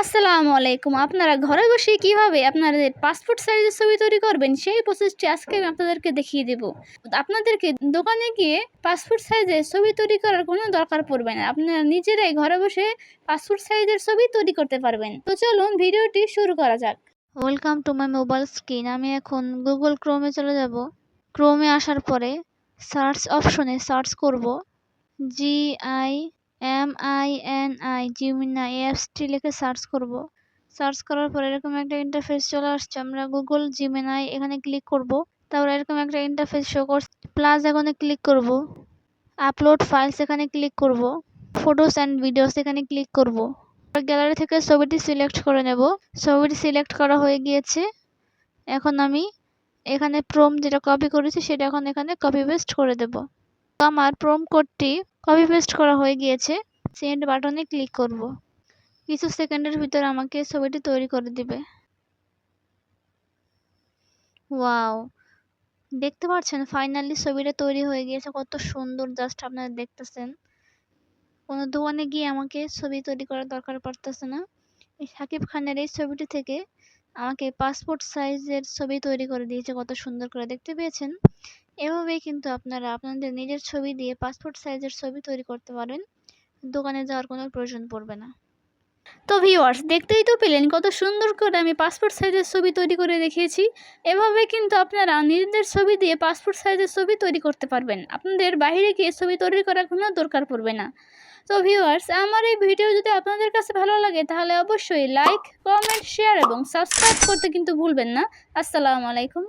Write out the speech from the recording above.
আসসালামু আলাইকুম। আপনারা ঘরে বসে কীভাবে আপনাদের পাসপোর্ট সাইজের ছবি তৈরি করবেন সেই প্রসেসটি আজকে আমি আপনাদেরকে দেখিয়ে দেব। আপনাদেরকে দোকানে গিয়ে পাসপোর্ট সাইজের ছবি তৈরি করার কোনো দরকার পড়বে না। আপনারা নিজেরাই ঘরে বসে পাসপোর্ট সাইজের ছবি তৈরি করতে পারবেন। তো চলুন ভিডিওটি শুরু করা যাক। Welcome to my mobile screen আমি এখন গুগল ক্রোমে চলে যাব। ক্রোমে আসার পরে সার্চ অপশনে সার্চ করব। G I M I N I জিমিনা অ্যাপসটি লিখে সার্চ করব। সার্চ করার পরে এরকম একটা ইন্টারফেস চলে আসছে, আমরা গুগল জিমিনাই এখানে ক্লিক করব। তারপর এরকম একটা ইন্টারফেস শো করছে প্লাস এখানে ক্লিক করব। আপলোড ফাইলস এখানে ক্লিক করব। ফটোস অ্যান্ড ভিডিওস এখানে ক্লিক করব। গ্যালারি থেকে ছবিটি সিলেক্ট করে নেব। ছবিটি সিলেক্ট করা হয়ে গিয়েছে। এখন আমি এখানে প্রোম যেটা কপি করেছি, সেটা এখন এখানে কপি পেস্ট করে দেব। আমার প্রোম কোডটি কপি পেস্ট করা হয়ে গিয়েছে। সেন্ড বাটনে ক্লিক করব। কিছু সেকেন্ডের ভিতর আমাকে ছবিটি তৈরি করে দিবে। ওয়াও দেখতে পাচ্ছেন ফাইনালি ছবিটা তৈরি হয়ে গিয়েছে। কত সুন্দর জাস্ট আপনারা দেখতেছেন। কোনো দোকানে গিয়ে আমাকে ছবি তৈরি করার দরকার পড়তেছে না। এই শাকিব খানের এই ছবিটি থেকে আমাকে পাসপোর্ট সাইজের ছবি তৈরি করে দিয়েছে, কত সুন্দর করে দেখতে পেয়েছেন? এভাবেই কিন্তু আপনারা আপনাদের নিজের ছবি দিয়ে পাসপোর্ট সাইজের ছবি তৈরি করতে পারেন। দোকানে যাওয়ার কোনো প্রয়োজন পড়বে না। তো ভিউয়ার্স দেখতেই তো পেলেন কত সুন্দর করে আমি পাসপোর্ট সাইজের ছবি তৈরি করে দেখিয়েছি। এভাবে কিন্তু আপনারা নিজেদের ছবি দিয়ে পাসপোর্ট সাইজের ছবি তৈরি করতে পারবেন। আপনাদের বাইরে গিয়ে ছবি তৈরি করার কোনো দরকার পড়বে না। তো ভিউয়ার্স আমার এই ভিডিও যদি আপনাদের কাছে ভালো লাগে, তাহলে অবশ্যই লাইক কমেন্ট শেয়ার এবং সাবস্ক্রাইব করতে কিন্তু ভুলবেন না। আসসালামু আলাইকুম।